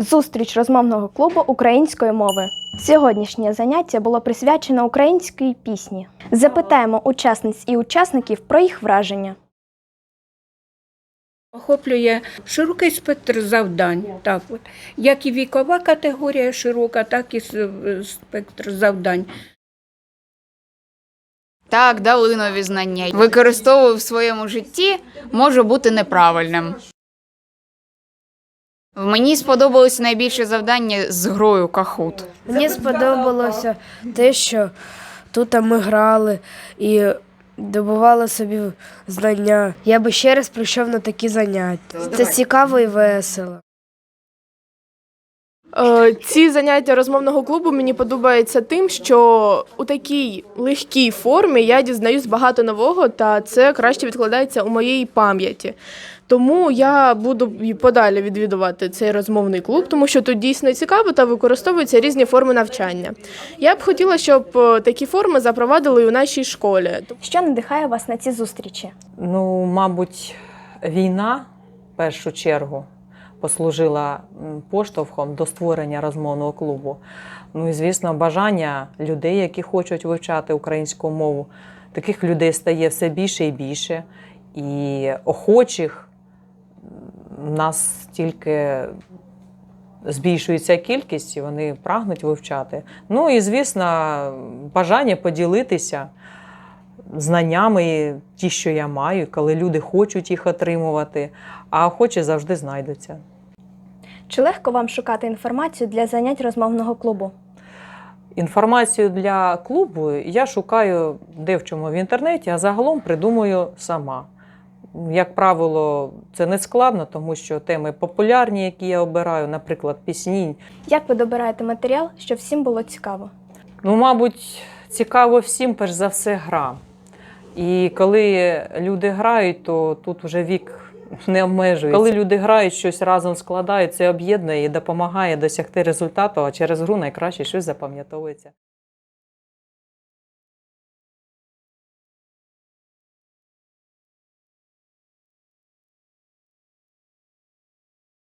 Зустріч розмовного клубу української мови. Сьогоднішнє заняття було присвячено українській пісні. Запитаємо учасниць і учасників про їх враження. Охоплює широкий спектр завдань, так от. Як і вікова категорія широка, так і спектр завдань. Так, дали нові знання. Використовую в своєму житті може бути неправильним. Мені сподобалось найбільше завдання з грою Кахут. Мені сподобалося те, що тут ми грали і добували собі знання. Я би ще раз прийшов на такі заняття. Це цікаво і весело. Е, Ці заняття розмовного клубу мені подобаються тим, що у такій легкій формі я дізнаюсь багато нового, та це краще відкладається у моїй пам'яті. Тому я буду і подалі відвідувати цей розмовний клуб, тому що тут дійсно цікаво та використовуються різні форми навчання. Я б хотіла, щоб е, такі форми запровадили і у нашій школі. Що надихає вас на ці зустрічі? Ну, мабуть, війна в першу чергу послужила поштовхом до створення розмовного клубу. Ну і, звісно, бажання людей, які хочуть вивчати українську мову. Таких людей стає все більше і більше. І охочих нас тільки збільшується кількість, і вони прагнуть вивчати. Ну і, звісно, бажання поділитися знаннями, ті, що я маю, коли люди хочуть їх отримувати, а охочі завжди знайдуться. Чи легко вам шукати інформацію для занять розмовного клубу? Інформацію для клубу я шукаю де в чому в інтернеті, а загалом придумую сама. Як правило, це не складно, тому що теми популярні, які я обираю, наприклад, пісні. Як ви добираєте матеріал, щоб всім було цікаво? Ну, мабуть, цікаво всім, перш за все, гра. І коли люди грають, то тут вже вік не обмежується. Коли люди грають, щось разом складають, це об'єднує і допомагає досягти результату, а через гру найкраще щось запам'ятовується.